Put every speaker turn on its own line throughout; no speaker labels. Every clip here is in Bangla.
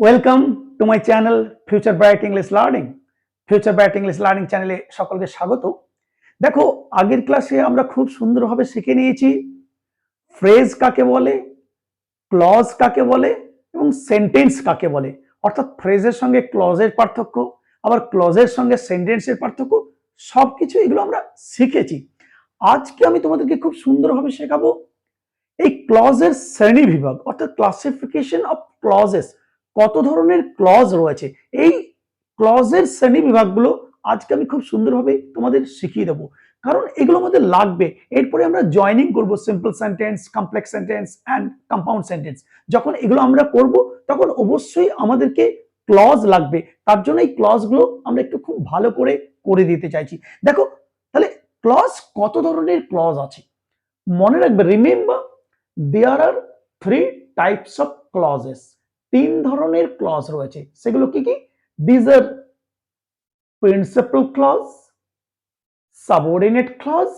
Welcome to my channel future bright English learning future bright English learning চ্যানেলে সকলকে স্বাগত। দেখো, আগের ক্লাসে আমরা খুব সুন্দরভাবে শিখে নিয়েছি ফ্রেজ কাকে বলে ক্লজ কাকে বলে এবং সেন্টেন্স কাকে বলে। অর্থাৎ ফ্রেজের সঙ্গে ক্লজের পার্থক্য, আবার ক্লজের সঙ্গে সেন্টেন্সের পার্থক্য সব কিছু এগুলো আমরা শিখেছি। আজকে আমি তোমাদেরকে খুব সুন্দরভাবে শেখাবো এই ক্লজের শ্রেণি বিভাগ অর্থাৎ ক্লাসিফিকেশন অফ ক্লজেস কত ধরনের ক্লজ রয়েছে? এই ক্লজের শ্রেণি বিভাগগুলো আজকে আমি খুব সুন্দরভাবে তোমাদের শিখিয়ে দেবো। কারণ এগুলো আমাদের লাগবে। এরপরে আমরা জয়নিং করব simple sentence complex sentence and compound sentence যখন এগুলো আমরা করব, তখন অবশ্যই আমাদেরকে ক্লজ লাগবে। তার জন্য এই ক্লজগুলো আমরা একটু খুব ভালো করে করে দিতে চাইছি। দেখো, তাহলে ক্লজ কত ধরনের ক্লজ আছে? মনে রাখবে remember there are three types of clauses তিন ধরনের ক্লজ রয়েছে। সেগুলো কি কি? These are principal clause subordinate clause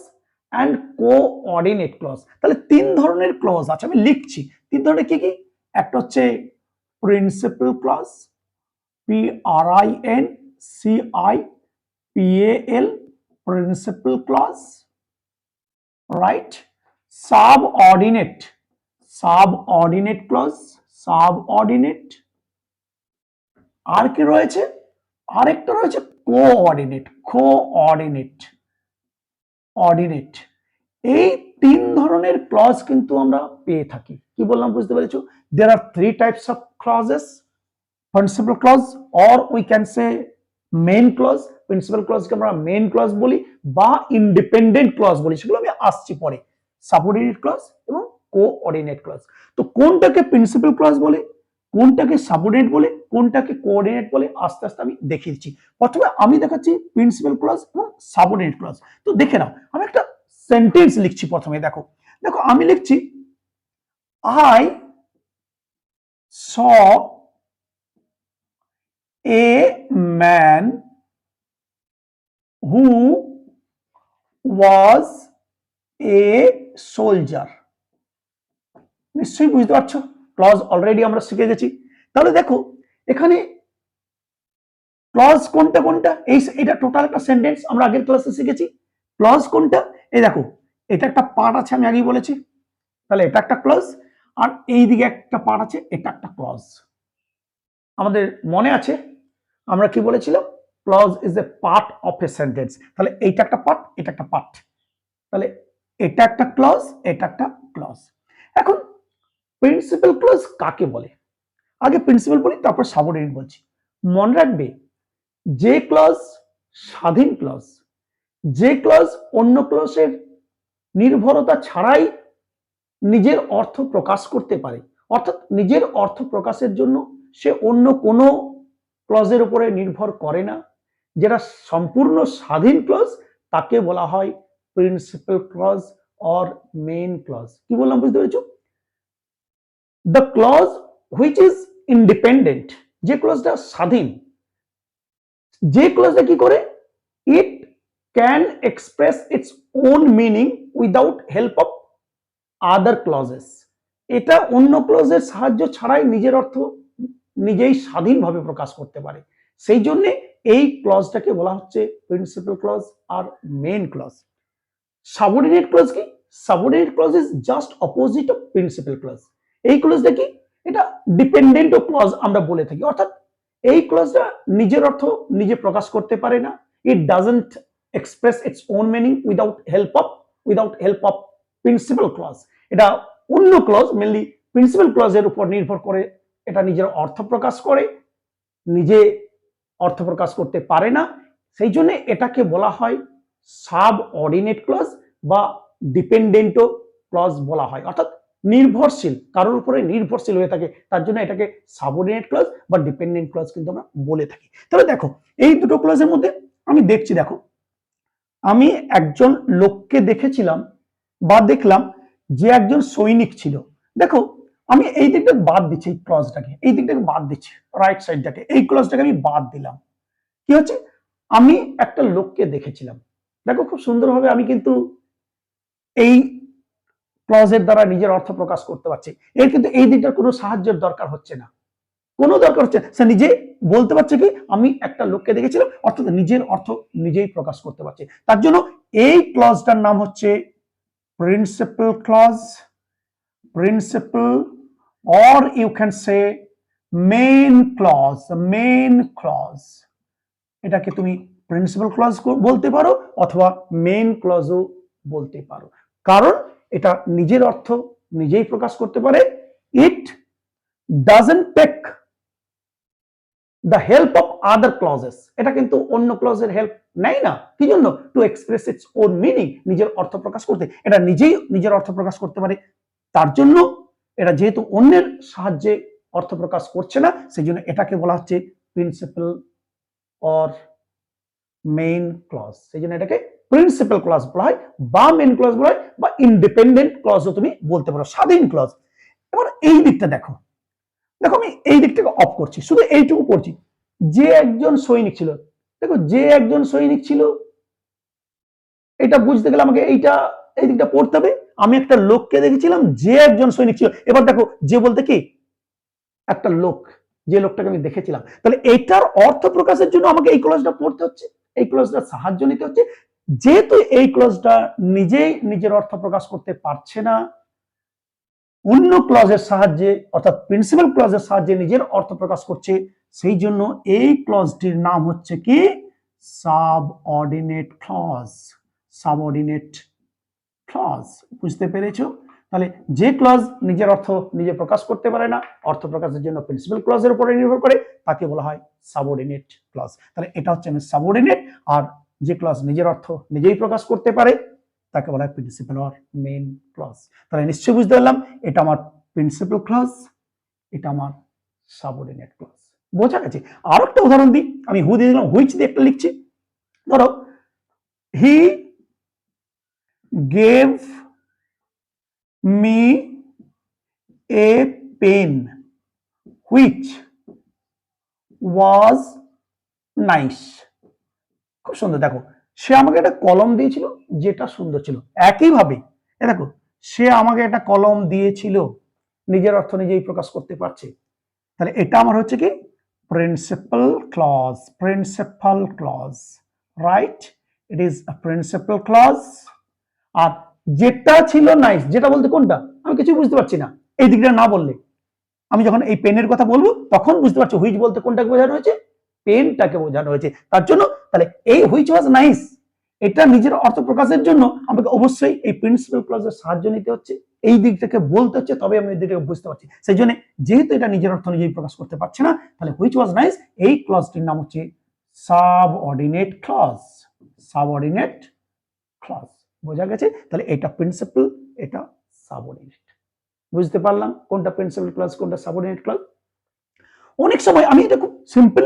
and coordinate clause তাহলে তিন ধরনের ক্লজ আছে, আমি লিখছি। তিন ধরনের কি কি? একটা হচ্ছে principal clause P R I N C I P A L principal clause right subordinate subordinate clause subordinate, আর কি রয়েছে? আরেকটা রয়েছে কোঅর্ডিনেট কোঅর্ডিনেট, অর্ডিনেট। এই তিন ধরনের ক্লজ কিন্তু আমরা পেয়ে থাকি। কি বললাম বুঝতে পেরেছ? There are three types of clauses principal clause or we can say main clause principal ক্লজকে আমরা মেন ক্লজ বলি বা ইন্ডিপেন্ডেন্ট ক্লজ বলি, সেগুলো আমি আসছি পরে। সাবঅর্ডিনেট ক্লজ এবং কোঅর্ডিনেট ক্লজ তো কোনটাকে প্রিন্সিপাল ক্লজ বলে, কোনটাকে সাবঅর্ডিনেট বলে, কোনটাকে কোঅর্ডিনেট বলে, আস্তে আস্তে আমি দেখিয়ে দিচ্ছি। প্রথমে আমি দেখাচ্ছি প্রিন্সিপাল ক্লজ এবং সাবঅর্ডিনেট ক্লজ তো দেখে নাও, আমি একটা সেন্টেন্স লিখছি প্রথমে, দেখো। দেখো, আমি লিখছি I saw a man who was a soldier নিশ্চয়ই বুঝতে পারছ? ক্লজ অলরেডি আমরা শিখে গেছি। তাহলে দেখো, এখানে ক্লজ কোনটা কোনটা? এই এটা টোটাল একটা সেন্টেন্স আমরা আগের ক্লাসে শিখেছি। ক্লজ কোনটা? এই দেখো, এটা একটা পার্ট আছে, আমি আগেই বলেছি। তাহলে এটা একটা ক্লজ আর এই দিকে একটা পার্ট আছে, এটা একটা ক্লজ আমাদের মনে আছে, আমরা কি বলেছিলাম? Clause is a part of a sentence তাহলে এইটা একটা পার্ট এটা একটা পার্ট তাহলে এটা একটা ক্লজ এটা একটা ক্লজ এখন প্রিন্সিপাল ক্লজ কাকে বলে? আগে প্রিন্সিপাল বলি, তারপর সাবঅর্ডিনেট বলছি। মনে রাখবে, যে ক্লজ স্বাধীন ক্লজ যে ক্লজ অন্য ক্লজের নির্ভরতা ছাড়াই নিজের অর্থ প্রকাশ করতে পারে। অর্থাৎ নিজের অর্থ প্রকাশের জন্য সে অন্য কোনো ক্লজের উপরে নির্ভর করে না। যেটা সম্পূর্ণ স্বাধীন ক্লজ তাকে বলা হয় principal clause or main clause কি বললাম, বুঝতে পেরেছ? The clause which is independent যে ক্লজটা স্বাধীন, যে ক্লজটা কি করে? It can express its own meaning without help of other clauses এটা অন্য ক্লজের সাহায্য ছাড়াই নিজের অর্থ নিজেই স্বাধীনভাবে প্রকাশ করতে পারে। সেই জন্য এই ক্লজটাকে বলা হচ্ছে প্রিন্সিপাল ক্লজ আর মেন ক্লজ সাবঅর্ডিনেট ক্লজ কি? Subordinate clause is just opposite of principal clause এই ক্লজটা কি? এটা ডিপেন্ডেন্ট ক্লজ আমরা বলে থাকি। অর্থাৎ এই ক্লজটা নিজের অর্থ নিজে প্রকাশ করতে পারে না। It doesn't express its own meaning without help of without help of principal clause এটা অন্য ক্লজ মেনলি প্রিন্সিপাল ক্লজের উপর নির্ভর করে এটা নিজের অর্থ প্রকাশ করে, নিজে অর্থ প্রকাশ করতে পারে না। সেই জন্য এটাকে বলা হয় সাব অর্ডিনেট ক্লজ বা ডিপেন্ডেন্টও ক্লজ বলা হয়। অর্থাৎ নির্ভরশীল, কারোর উপরে নির্ভরশীল হয়ে থাকে, তার জন্য এটাকে সাবঅর্ডিনেট ক্লজ বা ডিপেন্ডেন্ট ক্লজ কিন্তু আমরা বলে থাকি। তাহলে দেখো, এই দুটো ক্লজের মধ্যে আমি দেখছি, দেখো, আমি একজন লোককে দেখেছিলাম বা দেখলাম যে একজন সৈনিক ছিল। দেখো, আমি এই দিকটা বাদ দিচ্ছি এই ক্লজটাকে এই দিকটাকে বাদ দিচ্ছি রাইট সাইডটাকে এই ক্লজটাকে আমি বাদ দিলাম। কি হচ্ছে? আমি একটা লোককে দেখেছিলাম। দেখো, খুব সুন্দরভাবে আমি কিন্তু এই ক্লজের দ্বারা নিজের অর্থ প্রকাশ করতে পারছে। এর কিন্তু এই দিকটার কোনো সাহায্যের দরকার হচ্ছে না। কোনো দরকার হচ্ছে সে নিজে বলতে পারছে কি, আমি একটা লোককে দেখেছিলাম, অর্থাৎ নিজের অর্থ নিজেই প্রকাশ করতে পারছে। তার জন্য এই ক্লজটার নাম হচ্ছে principal clause principal or you can say main clause main clause এটাকে তুমি প্রিন্সিপাল ক্লজ বলতে পারো, অথবা মেইন ক্লজও বলতে পারো। কারণ এটা নিজের অর্থ নিজেই প্রকাশ করতে পারে। It doesn't take the help of other clauses এটা কিন্তু অন্য ক্লজের হেল্প নেয় না। কি জন্য? To express its own meaning নিজের অর্থ প্রকাশ করতে। এটা নিজেই নিজের অর্থ প্রকাশ করতে পারে। তার জন্য এটা যেহেতু অন্যের সাহায্যে অর্থ প্রকাশ করছে না সেই জন্য এটাকে বলা হচ্ছে প্রিন্সিপাল অর মেইন ক্লজ সেই জন্য এটাকে প্রিন্সিপাল ক্লজ বলা হয়, বা মেইন ক্লজ বলা হয়, বা ইন্ডিপেন্ডেন্ট ক্লজও তুমি বলতে পারো, স্বাধীন ক্লজ এবার এই দিকটা দেখো। দেখো আমি এই দিকটাকে অফ করছি, শুধু এইটুকু পড়ছি। যে একজন সৈনিক ছিল, দেখো যে একজন সৈনিক ছিল, এটা বুঝতে গেলে আমাকে এইটা, এই দিকটা পড়তে হবে। আমি একটা লোককে দেখেছিলাম, যে একজন সৈনিক ছিল। এবার দেখো, যে বলতে কি? একটা লোক, যে লোকটাকে আমি দেখেছিলাম। তাহলে এইটার অর্থ প্রকাশের জন্য আমাকে এই ক্লজটা পড়তে হচ্ছে, এই ক্লজটা সাহায্য নিতে হচ্ছে। যেহেতু এই ক্লজটা নিজেই নিজের অর্থ প্রকাশ করতে পারছে না, অন্য ক্লজের সাহায্যে, অর্থাৎ প্রিন্সিপাল ক্লজের সাহায্যে নিজের অর্থ প্রকাশ করছে, সেই জন্য এই ক্লজটির নাম হচ্ছে কি? সাবঅর্ডিনেট ক্লজ সাবঅর্ডিনেট ক্লজ বুঝতে পেরেছ? তাহলে যে ক্লজ নিজের অর্থ নিজে প্রকাশ করতে পারে না, অর্থ প্রকাশের জন্য প্রিন্সিপাল ক্লজের উপরে নির্ভর করে, তাকে বলা হয় সাবঅর্ডিনেট ক্লজ তাহলে এটা হচ্ছে আমি সাবঅর্ডিনেট আর যে ক্লজ নিজের অর্থ নিজেই প্রকাশ করতে পারে, তাকে বলা হয় প্রিন্সিপাল অর মেইন ক্লজ তাহলে নিশ্চয়ই বুঝতে পারলাম, এটা আমার প্রিন্সিপাল ক্লজ এটা আমার সাবঅর্ডিনেট ক্লজ বোঝা গেছে? আর একটা উদাহরণ দিই, আমি হু দিয়ে দিলাম হুইচ দিয়ে একটা লিখছি। ধরো he gave me a pen which was nice খুব সুন্দর। দেখো, সে আমাকে একটা কলম দিয়েছিল, যেটা সুন্দর ছিল। একইভাবে, এ দেখো, সে আমাকে একটা কলম দিয়েছিল, নিজের অর্থ নিজেই প্রকাশ করতে পারছে। তাহলে এটা আমার হচ্ছে কি? Principal clause principal clause right it is principal clause আর যেটা ছিল নাইস যেটা বলতে কোনটা? আমি কিছু বুঝতে পারছি না। এই দিকটা না বললে। আমি যখন এই পেনের কথা বলব, তখন বুঝতে পারছি হুইচ বলতে কোনটাকে বোঝানো হয়েছে? পেনটাকে বোঝানো হয়েছে। তার জন্য তাহলে এই হুইচ ওয়াজ নাইস এটা নিজের অর্থ প্রকাশের জন্য আমাকে অবশ্যই এই প্রিন্সিপাল ক্লজের সাহায্য নিতে হচ্ছে। এই দিকটাকে বলতে হচ্ছে, তবে আমি এই দিকটাকে বুঝতে পারছি। সেই জন্য যেহেতু এটা নিজের অর্থ নিজেই প্রকাশ করতে পারছে না, তাহলে হুইচ ওয়াজ নাইস এই ক্লজটির নাম হচ্ছে সাবঅর্ডিনেট ক্লজ সাবঅর্ডিনেট ক্লজ বোঝা গেছে? তাহলে এটা প্রিন্সিপাল এটা সাবঅর্ডিনেট বুঝতে পারলাম কোনটা প্রিন্সিপাল ক্লাস কোনটা সাবঅর্ডিনেট ক্লাস অনেক সময় আমি এটা খুব সিম্পল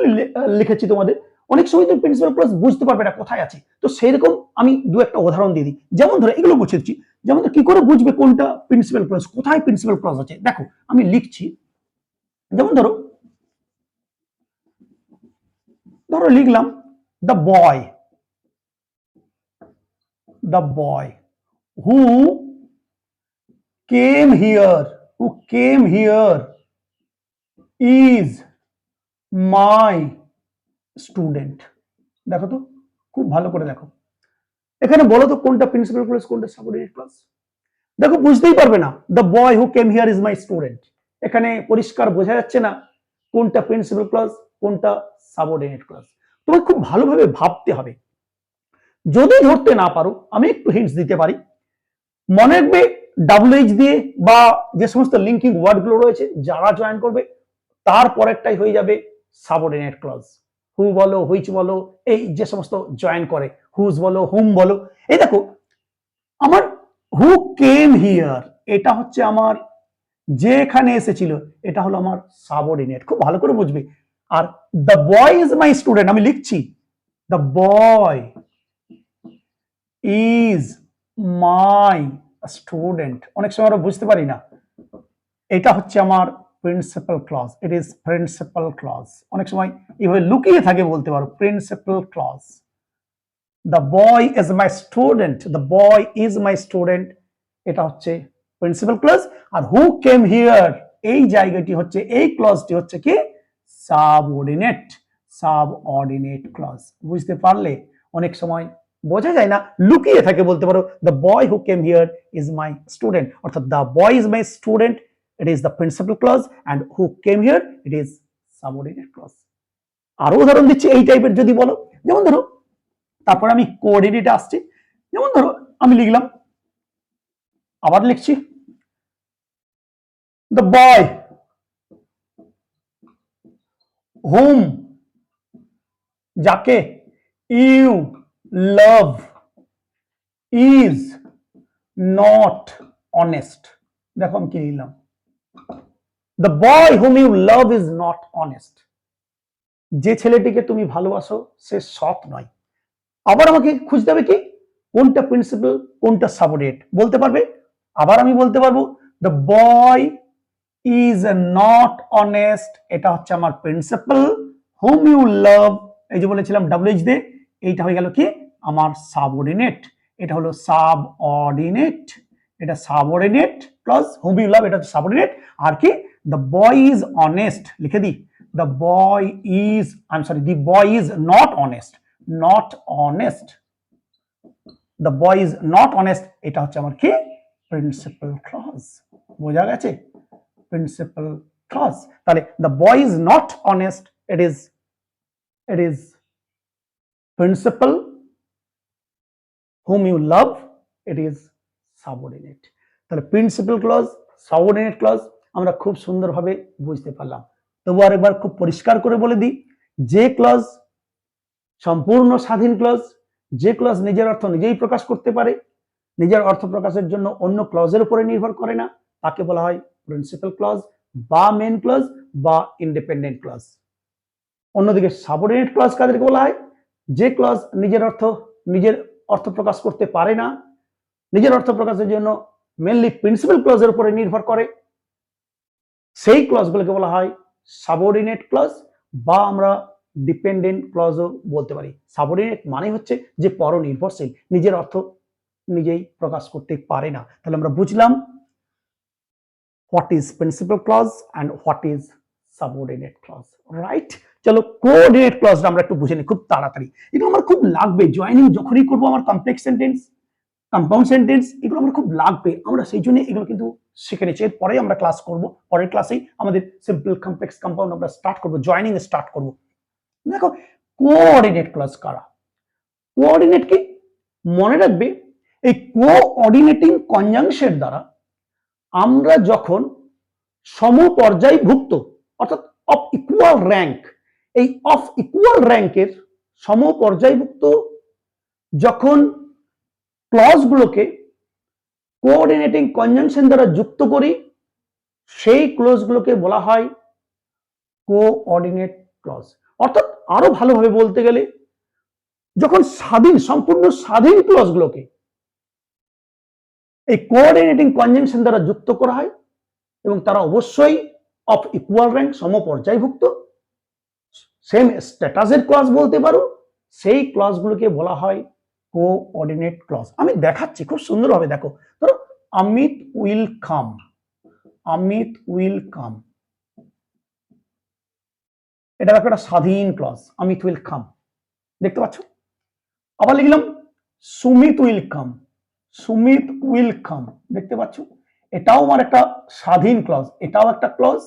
লিখেছি তোমাদের। অনেক সময় তুমি প্রিন্সিপাল ক্লাস বুঝতে পারবে না কোথায় আছে। তো সেরকম আমি দু একটা উদাহরণ দিয়ে দিই। যেমন ধরো, এগুলো বুঝে দিচ্ছি। যেমন কি করে বুঝবে কোনটা প্রিন্সিপাল ক্লাস কোথায় প্রিন্সিপাল ক্লাস আছে? দেখো, আমি লিখছি। যেমন ধরো ধরো লিখলাম the boy the boy who came here who came here is my student দেখো তো, খুব ভালো করে দেখো। এখানে বলো তো কোনটা প্রিন্সিপাল ক্লাস কোনটা সাবঅর্ডিনেট ক্লাস দেখো, বুঝতেই পারবে না the boy who came here is my student এখানে পরিষ্কার বোঝা যাচ্ছে না কোনটা প্রিন্সিপাল ক্লাস কোনটা সাবঅর্ডিনেট ক্লাস তোমাকে খুব ভালোভাবে ভাবতে হবে। যদি ধরতে না পারো, আমি একটু হিন্টস দিতে পারি। মনে রাখবে ডাব্লিউএইচ দিয়ে বা যে সমস্ত লিঙ্কিং ওয়ার্ডগুলো রয়েছে, যারা জয়েন করবে, তার পরেরটাই হয়ে যাবে সাবঅর্ডিনেট ক্লজ হু বলো হুইচ বলো, এই যে সমস্ত জয়েন করে হুজ বলো হুম বলো, এই দেখো, আমার হু কেম হিয়ার এটা হচ্ছে আমার যেখানে এসেছিল, এটা হলো আমার সাবঅর্ডিনেট খুব ভালো করে বুঝবে। আর the boy is my student আমি লিখছি the boy is my student অনেক সময় আমরা বুঝতে পারি না। এটা হচ্ছে আমার principal clause it is principal clause অনেক সময় এইভাবে লুকিয়ে থাকে বলতে পারো principal clause the boy is my student the boy is my student এটা হচ্ছে প্রিন্সিপাল ক্লজ আর হু কেম হিয়ার এই জায়গাটি হচ্ছে, এই ক্লজটি হচ্ছে কি? সাবঅর্ডিনেট সাবঅর্ডিনেট ক্লজ বুঝতে পারলে অনেক সময় বোঝা যায় না, লুকিয়ে থাকে বলতে পারো the boy who came here is my student অর্থাৎ the boy is my student it is the principal clause and who came here it is subordinate clause আরও উদাহরণ দিচ্ছি এই টাইপের যদি বলো। যেমন ধরো, তারপর আমি কোঅর্ডিনেটে আসছি। যেমন ধরো, আমি লিখলাম, আবার লিখছি দ্য বয় হুম যাকে you love is not honest দেখো আমি কি লিখলাম। The boy whom you love is not honest যে ছেলেটিকে তুমি ভালোবাসো, সে সৎ নয়। আবার আমাকে খুঁজতে হবে কি? কোনটা প্রিন্সিপাল কোনটা সাবঅর্ডিনেট বলতে পারবে? আবার আমি বলতে পারব the boy is not honest এটা হচ্ছে আমার প্রিন্সিপাল হোম ইউ লাভ এই যে বলেছিলাম ডাব্লিউএইচ দে এইটা হয়ে গেল কি? আমার সাবঅর্ডিনেট এটা হলো সাবঅর্ডিনেট এটা subordinate plus whom you love এটা হচ্ছে সাবঅর্ডিনেট আর কি? দ্য বয় ইজ অনেস্ট লিখে দিই। The boy is I am sorry the boy is not honest not honest the boy is not honest এটা হচ্ছে আমার কি? প্রিন্সিপাল ক্লজ বোঝা গেছে? প্রিন্সিপাল ক্লজ তাহলে the boy is not honest it is it is principal whom you love. It is subordinate. তাহলে প্রিন্সিপাল ক্লজ সাবঅর্ডিনেট ক্লজ আমরা খুব সুন্দরভাবে বুঝতে পারলাম। তবু আরেকবার খুব পরিষ্কার করে বলে দিই, যে ক্লজ সম্পূর্ণ স্বাধীন ক্লজ যে ক্লজ নিজের অর্থ নিজেই প্রকাশ করতে পারে, নিজের অর্থ প্রকাশের জন্য অন্য ক্লজের উপরে নির্ভর করে না, তাকে বলা হয় প্রিন্সিপাল ক্লজ বা মেন ক্লজ বা ইন্ডিপেন্ডেন্ট ক্লজ অন্যদিকে সাবঅর্ডিনেট ক্লজ কাদেরকে বলা হয়? যে ক্লজ নিজের অর্থ নিজের অর্থ প্রকাশ করতে পারে না, নিজের অর্থ প্রকাশের জন্য মেনলি প্রিন্সিপাল ক্লজের উপরে নির্ভর করে সেই ক্লজগুলোকে বলা হয় সাবঅর্ডিনেট ক্লজ বা আমরা ডিপেন্ডেন্ট ক্লজও বলতে পারি। সাবঅর্ডিনেট মানে হচ্ছে যে পরনির্ভরশীল, নিজের অর্থ নিজেই প্রকাশ করতে পারে না। তাহলে আমরা বুঝলাম what is principal clause and what is subordinate clause right চলো কোঅর্ডিনেট ক্লজটা আমরা একটু বুঝে নিই, খুব তাড়াতাড়ি। এটা আমার খুব লাগবে। জয়েনিং যখনই করব আমার কমপ্লেক্স সেন্টেন্স কম্পাউন্ড সেন্টেন্স এগুলো আমার খুব লাগবে। আমরা সেই জন্য এগুলো কিন্তু শিখে নিচ্ছি এরপরে আমরা ক্লাস করব। পরের ক্লাসেই আমাদের সিম্পল কমপ্লেক্স কম্পাউন্ড আমরা স্টার্ট করব। জয়েনিং স্টার্ট করব। দেখো কোঅর্ডিনেট ক্লজ কারা? কোঅর্ডিনেট কি? মনে রাখবে, এই কোঅর্ডিনেটিং কনজাংশন দ্বারা আমরা যখন সমপর্যায়ভুক্ত, অর্থাৎ অফ ইকুয়াল র্যাঙ্ক এই অফ ইকুয়াল র্যাঙ্কের সমপর্যায়ভুক্ত যখন ক্লজগুলোকে কোঅর্ডিনেটিং কনজাংশন দ্বারা যুক্ত করি, সেই ক্লজগুলোকে বলা হয় কোঅর্ডিনেট ক্লজ অর্থাৎ আরও ভালোভাবে বলতে গেলে, যখন স্বাধীন, সম্পূর্ণ স্বাধীন ক্লজগুলোকে এই কোঅর্ডিনেটিং কনজাংশন দ্বারা যুক্ত করা হয় এবং তারা অবশ্যই অফ ইকুয়াল র্যাঙ্ক সমপর্যায়ভুক্ত সেম স্ট্যাটাসের ক্লজ বলতে পারো, সেই ক্লজগুলোকে বলা হয় কোঅর্ডিনেট ক্লজ আমি দেখাচ্ছি, খুব সুন্দরভাবে দেখো। ধরো, Amit will come. Amit will come. এটা দেখো, একটা স্বাধীন ক্লজ অমিত উইল কাম। দেখতে পাচ্ছ? আবার লিখলাম, Sumit will come. Sumit will come. দেখতে পাচ্ছ? এটাও আমার একটা স্বাধীন ক্লজ এটাও একটা ক্লজ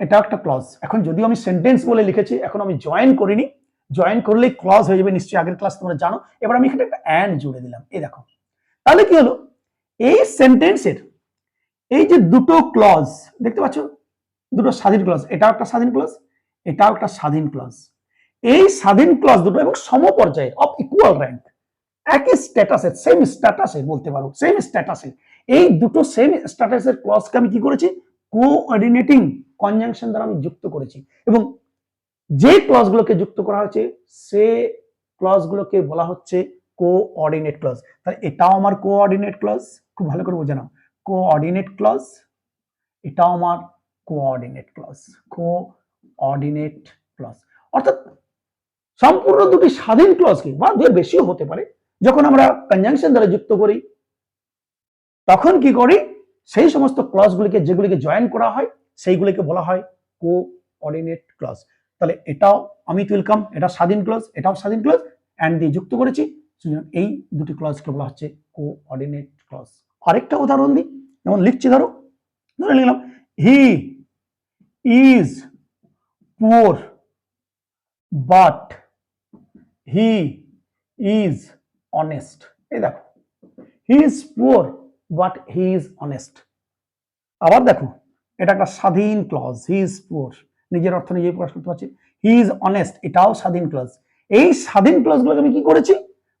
এটাও একটা ক্লজ এখন যদিও আমি সেন্টেন্স বলে লিখেছি, এখন আমি জয়েন করিনি জয়েন করলেই ক্লজ হয়ে যাবে, নিশ্চয়ই আগের ক্লাস তোমরা জানো। এবার আমি এখানে একটা অ্যান্ড জুড়ে দিলাম। এই দেখো। তাহলে কি হলো? এই সেন্টেন্সের এই যে দুটো ক্লজ দেখতে পাচ্ছ? দুটো স্বাধীন ক্লজ এটাও একটা স্বাধীন ক্লজ এটাও একটা স্বাধীন ক্লজ এই স্বাধীন ক্লজ দুটো এবং সমপর্যায়ে অফ ইকুয়াল র্যাঙ্ক একই স্ট্যাটাসের সেম স্ট্যাটাসের বলতে পারো সেম স্ট্যাটাসের এই দুটো সেম স্ট্যাটাসের ক্লজকে আমি কি করেছি? কোঅর্ডিনেটিং কনজাংশন দ্বারা আমি যুক্ত করেছি। এবং যে ক্লজগুলোকে যুক্ত করা হয়েছে, সে ক্লজগুলোকে বলা হচ্ছে কোঅর্ডিনেট ক্লজ তাহলে এটাও আমার কোঅর্ডিনেট ক্লজ খুব ভালো করে বোঝে নাও। কোঅর্ডিনেট ক্লজ এটাও আমার কোঅর্ডিনেট ক্লজ কোঅর্ডিনেট ক্লজ অর্থাৎ সম্পূর্ণ দুটি স্বাধীন ক্লজকে বা দুয়ের বেশিও হতে পারে। যখন আমরা কনজাংশন দ্বারা যুক্ত করি, তখন কি করি? সেই সমস্ত ক্লজগুলিকে যেগুলিকে জয়েন করা হয়, সেইগুলিকে বলা হয় কো অর্ডিনেট ক্লজ তাহলে এটাও আমি ওয়েলকাম এটা স্বাধীন ক্লজ এটাও স্বাধীন ক্লজ অ্যান্ড দিয়ে যুক্ত করেছি। সুতরাং এই দুটি ক্লজকে বলা হচ্ছে কোঅর্ডিনেট ক্লজ আরেকটা উদাহরণ দিই, যেমন লিখছি, ধরো, ধরে লিখলাম he is poor but he is honest এই দেখো he is poor but he is honest আবার দেখো, এটা একটা স্বাধীন ক্লজ হি ইজ পুয়ার নিজের অর্থ নিজেই প্রকাশ করতে পারছি। হি ইজ অনেস্ট এটাও স্বাধীন ক্লজ এই স্বাধীন ক্লজগুলোকে আমি কি করেছি?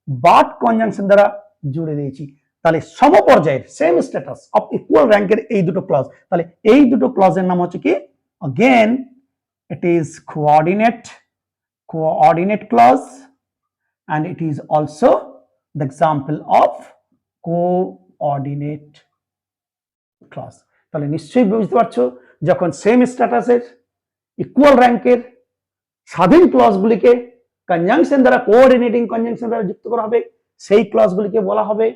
বাট কনজাংশন দ্বারা জুড়ে দিয়েছি। তাহলে সমপর্যায়ের সেম স্ট্যাটাস অফ ইকুয়াল র্যাঙ্কের এই দুটো ক্লজ তাহলে এই দুটো ক্লজের নাম হচ্ছে কি? Again, it is coordinate coordinate clause, and it is also the example of coordinate clause তাহলে নিশ্চয়ই বুঝতে পারছ, যখন সেম স্ট্যাটাসের ইকুয়াল র্যাঙ্কের স্বাধীন ক্লজগুলিকে কনজাংশন দ্বারা কোঅর্ডিনেটিং কনজাংশন দ্বারা যুক্ত করা হবে। সেই ক্লজগুলিকে বলা হবে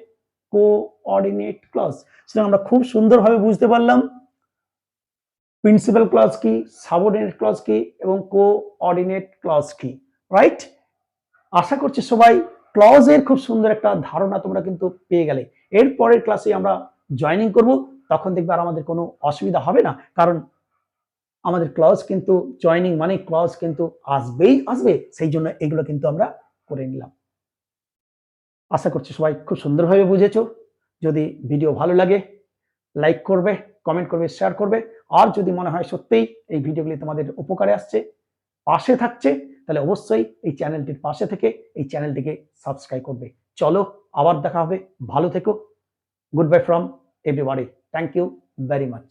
কোঅর্ডিনেট ক্লজ সুতরাং আমরা খুব সুন্দরভাবে বুঝতে পারলাম প্রিন্সিপাল ক্লজ কি সাবঅর্ডিনেট ক্লজ কি এবং কোঅর্ডিনেট ক্লজ কি। রাইট আশা করছি সবাই ক্লজের খুব সুন্দর একটা ধারণা তোমরা কিন্তু পেয়ে গেলে। এর পরের ক্লাসে আমরা জয়েনিং করব। তখন দেখবে আর আমাদের কোনো অসুবিধা হবে না। কারণ আমাদের ক্লজ কিন্তু জয়েনিং মানে ক্লজ কিন্তু আসবেই আসবে, সেই জন্য এগুলো কিন্তু আমরা করে নিলাম। আশা করছি সবাই খুব সুন্দরভাবে বুঝেছ। যদি ভিডিও ভালো লাগে লাইক করবে কমেন্ট করবে শেয়ার করবে। আর যদি মনে হয় সত্যিই এই ভিডিওগুলি তোমাদের উপকারে আসছে, পাশে থাকছে, তাহলে অবশ্যই এই চ্যানেলটির পাশে থেকে এই চ্যানেলটিকে সাবস্ক্রাইব করবে। চলো, আবার দেখা হবে। ভালো থেকো। Good bye from everybody thank you very much